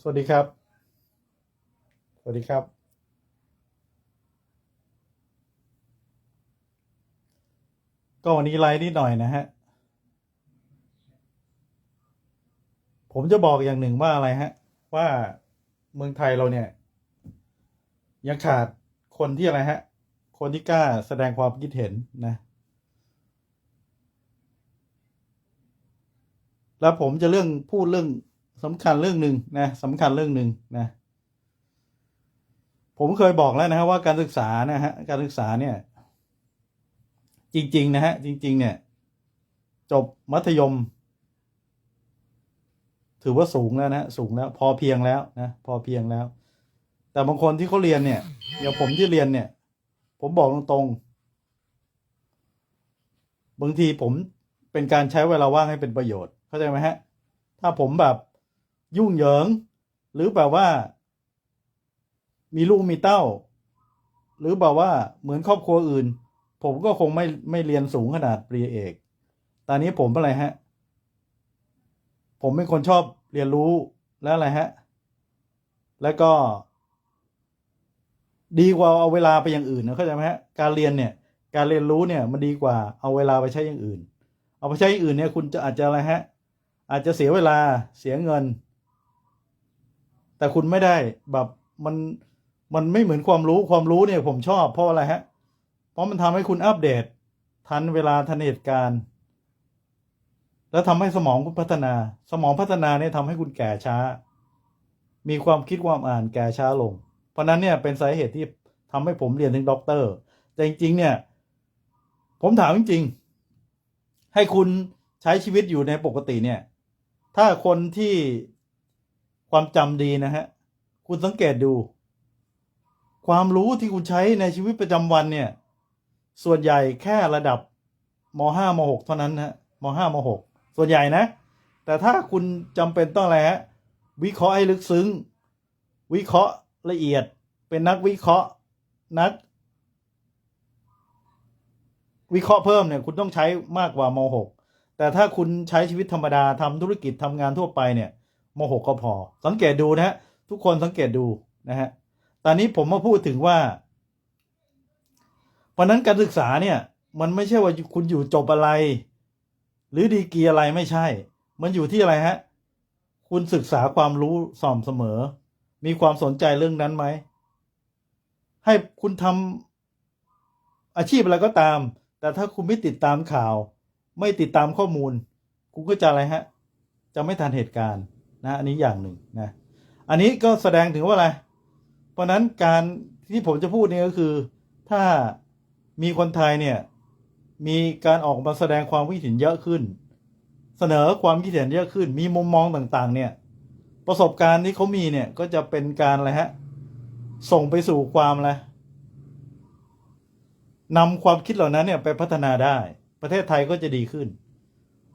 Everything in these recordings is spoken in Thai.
สวัสดีครับ สวัสดีครับ ก็วันนี้ไลฟ์นิดหน่อยนะฮะ ผมจะบอกอย่างหนึ่งว่าอะไรฮะ ว่าเมืองไทยเราเนี่ย ยังขาดคนที่อะไรฮะ คนที่กล้าแสดงความคิดเห็นนะ แล้วผมจะเรื่องพูดเรื่อง สำคัญเรื่องหนึ่งนะสำคัญเรื่องหนึ่งนะผมเคยบอกแล้วนะฮะว่าการศึกษานะฮะการศึกษาเนี่ย จริง ๆ นะฮะจริง ๆ เนี่ย จบมัธยม ถือว่าสูงแล้วนะสูงแล้ว พอเพียงแล้วนะพอเพียงแล้ว แต่บางคนที่เขาเรียนเนี่ยอย่างผมที่เรียนเนี่ย ผมบอกตรงๆบางทีผมเป็นการใช้เวลาว่างให้เป็นประโยชน์เข้าใจไหมฮะ ถ้าผมแบบ ยุ่งเหยิง หรือแบบว่า มีลูกมีเต้า หรือแบบว่าเหมือนครอบครัวอื่น ผมก็คงไม่ไม่เรียนสูงขนาดปริญญาเอกตอนนี้ผมอะไรฮะ ผมเป็นคนชอบเรียนรู้และอะไรฮะ แล้วก็ ดีกว่าเอาเวลาไปอย่างอื่นนะเข้าใจไหมฮะการเรียนเนี่ย การเรียนรู้เนี่ย มันดีกว่าเอาเวลาไปใช้อย่างอื่น เอาไปใช้อย่างอื่นเนี่ย คุณจะอาจจะอะไรฮะ อาจจะเสียเวลาเสียเงิน แต่คุณไม่ได้แบบมันมันไม่เหมือนความรู้ความรู้เนี่ยผมชอบเพราะอะไรฮะ เพราะมันทำให้คุณอัปเดต ทันเวลาทันเหตุการณ์ แล้วทำให้สมองคุณพัฒนา สมองพัฒนาเนี่ยทำให้คุณแก่ช้า มีความคิดความอ่านแก่ช้าลง เพราะนั้นเนี่ยเป็นสาเหตุที่ทำให้ผมเรียนถึงด็อกเตอร์แต่จริงๆเนี่ย ผมถามจริงๆให้คุณใช้ชีวิตอยู่ในปกติเนี่ย ถ้าคนที่ ความจำดีนะฮะ คุณสังเกตดู ความรู้ที่คุณใช้ในชีวิตประจำวันเนี่ย ส่วนใหญ่แค่ระดับมห้ามหกเท่านั้นนะมห้ามหกส่วนใหญ่นะ แต่ถ้าคุณจำเป็นต้องอะไรฮะวิเคราะห์ให้ลึกซึ้ง วิเคราะห์ละเอียด เป็นนักวิเคราะห์นัก วิเคราะห์เพิ่มเนี่ย คุณต้องใช้มากกว่ามหกแต่ถ้าคุณใช้ชีวิตธรรมดาทำธุรกิจทำงานทั่วไปเนี่ย มหกก็พอ สังเกตดูนะฮะทุกคนสังเกตดูนะฮะตอนนี้ผมมาพูดถึงว่า เพราะนั้นการศึกษาเนี่ย มันไม่ใช่ว่าคุณอยู่จบอะไร หรือดีกีอะไรไม่ใช่ มันอยู่ที่อะไรฮะ คุณศึกษาความรู้สม่ำเสมอ มีความสนใจเรื่องนั้นไหม ให้คุณทำอาชีพอะไรก็ตาม แต่ถ้าคุณไม่ติดตามข่าว ไม่ติดตามข้อมูล คุณก็จะอะไรฮะ จะไม่ทันเหตุการณ์ นะอันนี้อย่างหนึ่งนะอันนี้ก็แสดงถึงว่าอะไร เพราะนั้นการที่ผมจะพูดนี่ก็คือ ถ้ามีคนไทยเนี่ยมีการออกมาแสดงความคิดเห็นเยอะขึ้น เสนอความคิดเห็นเยอะขึ้น มีมุมมองต่างๆ เนี่ย ประสบการณ์ที่เขามีเนี่ยก็จะเป็นการอะไรฮะส่งไปสู่ความอะไรนำความคิดเหล่านั้นเนี่ยไปพัฒนาได้ ประเทศไทยก็จะดีขึ้น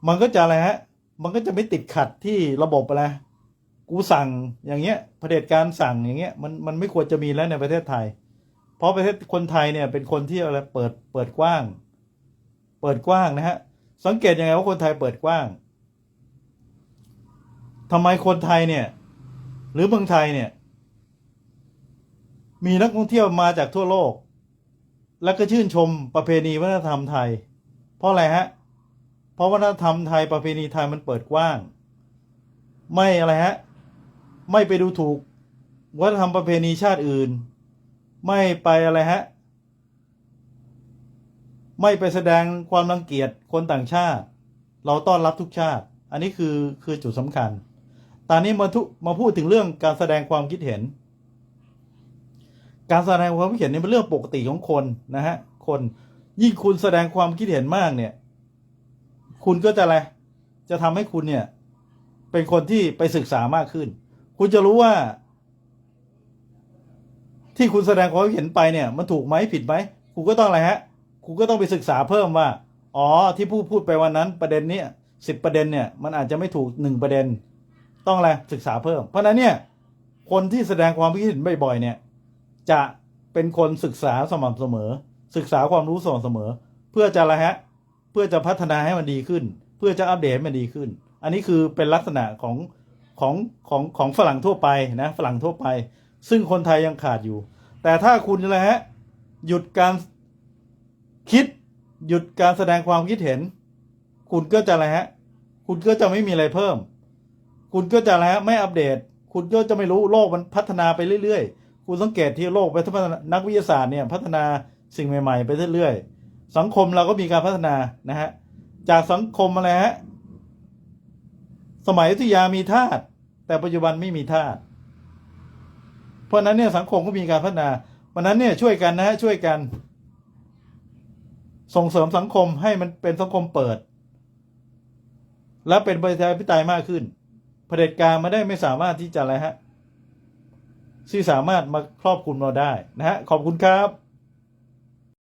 มันก็จะอะไรฮะ มันก็จะไม่ติดขัดที่ระบบอะไรกูสั่งอย่างเงี้ยเผด็จการสั่งอย่างเงี้ยมันมันไม่ควรจะมีแล้วในประเทศไทย เพราะประเทศคนไทยเนี่ยเป็นคนที่อะไรเปิดเปิดกว้าง เปิดกว้างนะฮะสังเกตยังไงว่าคนไทยเปิดกว้างทำไมคนไทยเนี่ย หรือเมืองไทยเนี่ย มีนักท่องเที่ยวมาจากทั่วโลก แล้วก็ชื่นชมประเพณีวัฒนธรรมไทย เพราะอะไรฮะเราะวัฒนธรรมไทยประเพณีไทยมันเปิดกว้าง ไม่อะไรฮะ ไม่ไปดูถูก วัฒนธรรมประเพณีชาติอื่น ไม่ไปอะไรฮะ ไม่ไปแสดงความรังเกียจคนต่างชาติ เราต้อนรับทุกชาติ อันนี้คือคือจุดสำคัญ ตอนนี้มาทุมาพูดถึงเรื่องการแสดงความคิดเห็น การแสดงความคิดเห็นนี่เป็นเรื่องปกติของคนนะฮะ คนยิ่งคุณแสดงความคิดเห็นมากเนี่ย คุณก็จะอะไร จะทำให้คุณเนี่ย เป็นคนที่ไปศึกษามากขึ้น คุณจะรู้ว่า ที่คุณแสดงความเห็นไปเนี่ย มันถูกไหมผิดไหมคุณก็ต้องอะไรฮะ คุณก็ต้องไปศึกษาเพิ่มว่า อ๋อ ที่ผู้พูดไปวันนั้น ประเด็นเนี้ยสิบประเด็นเนี่ย มันอาจจะไม่ถูกหนึ่งประเด็น ต้องอะไรศึกษาเพิ่ม เพราะฉะนั้นเนี่ย คนที่แสดงความคิดเห็นบ่อยๆเนี่ย จะเป็นคนศึกษาสม่ำเสมอ ศึกษาความรู้สม่ำเสมอ เพื่อจะอะไรฮะ เพื่อจะพัฒนาให้มันดีขึ้น เพื่อจะอัปเดตให้มันดีขึ้น อันนี้คือเป็นลักษณะของของของของฝรั่งทั่วไปนะฝรั่งทั่วไป ซึ่งคนไทยยังขาดอยู่ แต่ถ้าคุณอะไรฮะหยุดการคิดหยุดการแสดงความคิดเห็น คุณก็จะอะไรฮะ คุณก็จะไม่มีอะไรเพิ่ม คุณก็จะอะไรฮะไม่อัปเดต คุณก็จะไม่รู้โลกมันพัฒนาไปเรื่อยๆ คุณสังเกตที่โลกไปพัฒนานักวิทยาศาสตร์เนี่ยพัฒนาสิ่งใหม่ๆ ไปเรื่อยๆ สังคมเราก็มีการพัฒนานะฮะจากสังคมอะไรฮะสมัยอยุธยามีทาสแต่ปัจจุบันไม่มีทาสเพราะนั้นเนี่ยสังคมก็มีการพัฒนาวันนั้นเนี่ยช่วยกันนะฮะช่วยกัน ส่งเสริมสังคมให้มันเป็นสังคมเปิด และเป็นประชาธิปไตยมากขึ้นเผด็จการม่ได้ไม่สามารถที่จะอะไรฮะที่สามารถมาครอบคุมเราได้นะฮะขอบคุณครับ